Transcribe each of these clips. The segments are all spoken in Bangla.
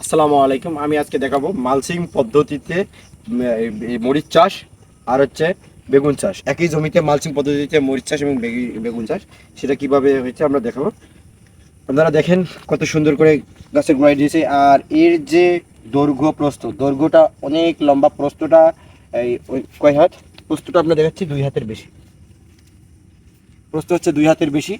আসসালামু আলাইকুম। আমি আজকে দেখাবো মালসিং পদ্ধতিতে মরিচ চাষ আর হচ্ছে বেগুন চাষ। একই জমিতে মালসিং পদ্ধতিতে মরিচ চাষ এবং বেগি- বেগুন চাষ, সেটা কীভাবে হয়েছে আমরা দেখাবো। আপনারা দেখেন কত সুন্দর করে গাছের গোড়ায় দিয়েছে। আর এর যে দৈর্ঘ্য প্রস্থ, দৈর্ঘ্যটা অনেক লম্বা, প্রস্থটা এই কয় হাত? প্রস্থটা আমরা দেখাচ্ছি দুই হাতের বেশি। প্রস্থ হচ্ছে দুই হাতের বেশি,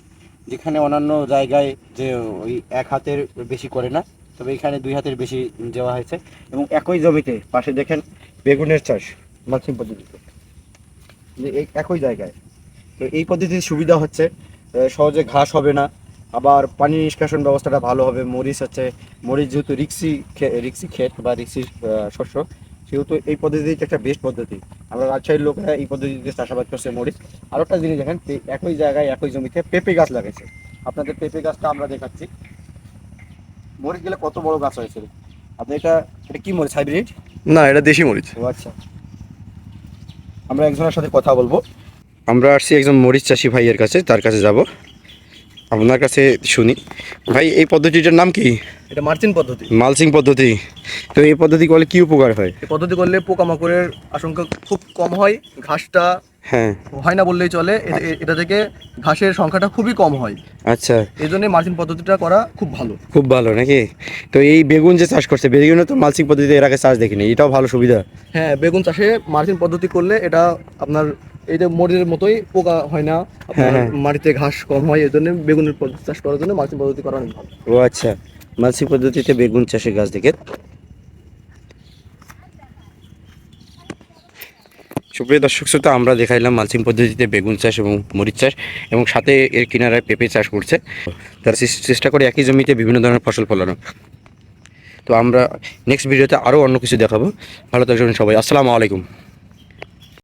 যেখানে অন্যান্য জায়গায় যে ওই এক হাতের বেশি করে না। তবে এখানে দুই হাতের বেশি দেওয়া হয়েছে। এবং একই জমিতে পাশে দেখেন বেগুনের চাষ মালচিং পদ্ধতিতে। এই একই জায়গায়। তো এই পদ্ধতির সুবিধা হচ্ছে সহজে ঘাস হবে না। আবার পানি নিষ্কাশন ব্যবস্থাটা ভালো হবে। মরিচ হচ্ছে মরিচ যেহেতু রিক্সি রিক্সি ক্ষেত বা রিক্সি শস্য, সেহেতু এই পদ্ধতি একটা বেস্ট পদ্ধতি। আমরা রাজশাহীর লোকেরা এই পদ্ধতিতে চাষাবাদ করছে মরিচ। আরও একটা জিনিস দেখেন একই জায়গায় একই জমিতে পেঁপে গাছ লাগাইছে। আপনাদের পেঁপে গাছটা আমরা দেখাচ্ছি। মরিচ গেলে কত বড় গাছ হয়েছে আপনি এটা এটা কি মরিচ হাইব্রিড? না এটা দেশি মরিচ। ও আচ্ছা। আমরা একজনের সাথে কথা বলব। আমরা আসছি একজন মরিচ চাষি ভাইয়ের কাছে তার কাছে যাব। আপনার কাছে শুনি। ভাই এই পদ্ধতিটার নাম কি? এটা মার্চিন পদ্ধতি। মালচিং পদ্ধতি। তো এই পদ্ধতি করলে কি উপকার হয়? এই পদ্ধতি করলে পোকামাকড়ের আশঙ্কা খুব কম হয় ঘাসটা হ্যাঁ। হয় না বললেই চলে এটা থেকে ঘাসের সংখ্যাটা খুবই কম হয়। আচ্ছা। এই জন্য মার্চিন পদ্ধতিটা করা খুব ভালো। খুব ভালো নাকি? তো এই বেগুন যে চাষ করছে বেগুনে তো মালচিং পদ্ধতিতে এর আগে চাষ দেখিনি এটাও ভালো সুবিধা। হ্যাঁ বেগুন চাষে মার্চিন পদ্ধতি করলে এটা আপনার যে মরিচের মতোই পোকা হয় না হ্যাঁ, হ্যাঁ। মাটিতে ঘাস কম হয় এই জন্য বেগুনের চাষ করার জন্য মার্চিন পদ্ধতি করা ও আচ্ছা মালচিং পদ্ধতিতে বেগুন চাষের গাছ দেখে। সুপ্রিয় দর্শক শ্রোতা আমরা দেখাইলাম মালচিং পদ্ধতিতে বেগুন চাষ এবং মরিচ চাষ এবং সাথে এর কিনারায় পেঁপে চাষ করছে। তারা চেষ্টা করে একই জমিতে বিভিন্ন ধরনের ফসল ফলানো তো আমরা নেক্সট ভিডিওতে আরও অন্য কিছু দেখাবো। ভালো থাকবেন সবাই। আসসালামু আলাইকুম।